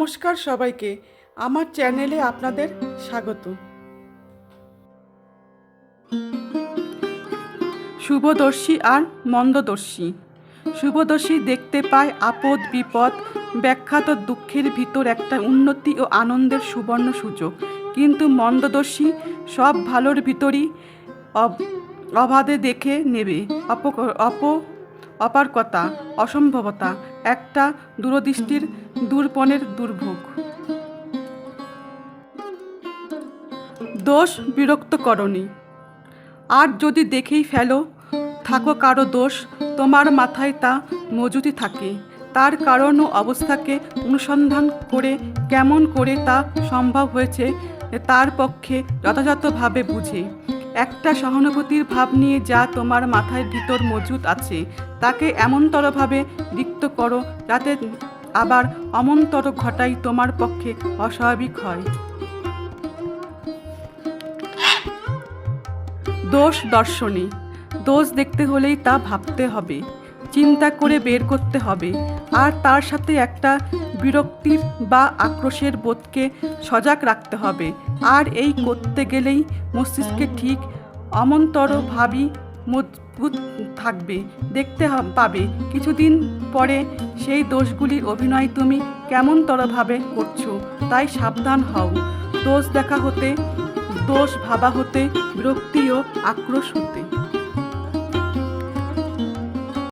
নমস্কার সবাইকে। আমার চ্যানেলে আপনাদের স্বাগত। শুভদর্শী আর মন্দদর্শী। শুভদর্শী দেখতে পায় আপদ, বিপদ, ব্যাখ্যাত দুঃখের ভিতর একটা উন্নতি ও আনন্দের সুবর্ণ সুযোগ। কিন্তু মন্দদর্শী সব ভালোর ভিতরই অবাধে দেখে নেবে। অপ অপ অপারকতা, অসম্ভবতা একটা দূরদৃষ্টির দূরপণের দুর্ভোগ। দোষ বিরক্তকরণী। আর যদি দেখেই ফেলো, থাকো কারও দোষ, তোমার মাথায় তা মজুতি থাকে। তার কারণ ও অবস্থাকে অনুসন্ধান করে কেমন করে তা সম্ভব হয়েছে, তার পক্ষে যথাযথভাবে বুঝে। একটা সহানুভূতির ভাব নিয়ে যা তোমার মাথায় ভিতর মজুদ আছে, তাকে এমনতরভাবে রিক্ত করো যাতে আবার অমন্তর ঘটাই তোমার পক্ষে অস্বাভাবিক হয়। দোষ দর্শনী। দোষ দেখতে হলেই তা ভাবতে হবে। চিন্তা করে বের করতে হবে আর তার সাথে একটা বিরক্তির বা আক্রোশের বোধকে সজাগ রাখতে হবে। আর এই করতে গেলেই মস্তিষ্কে ঠিক অমন্তর ভাবি মজবুত থাকবে, দেখতে পাবে। কিছুদিন পরে সেই দোষগুলির অভিনয় তুমি কেমনতরভাবে করছ, তাই সাবধান হও। দোষ দেখা হতে, দোষ ভাবা হতে, বিরক্তি ও আক্রোশ হতে।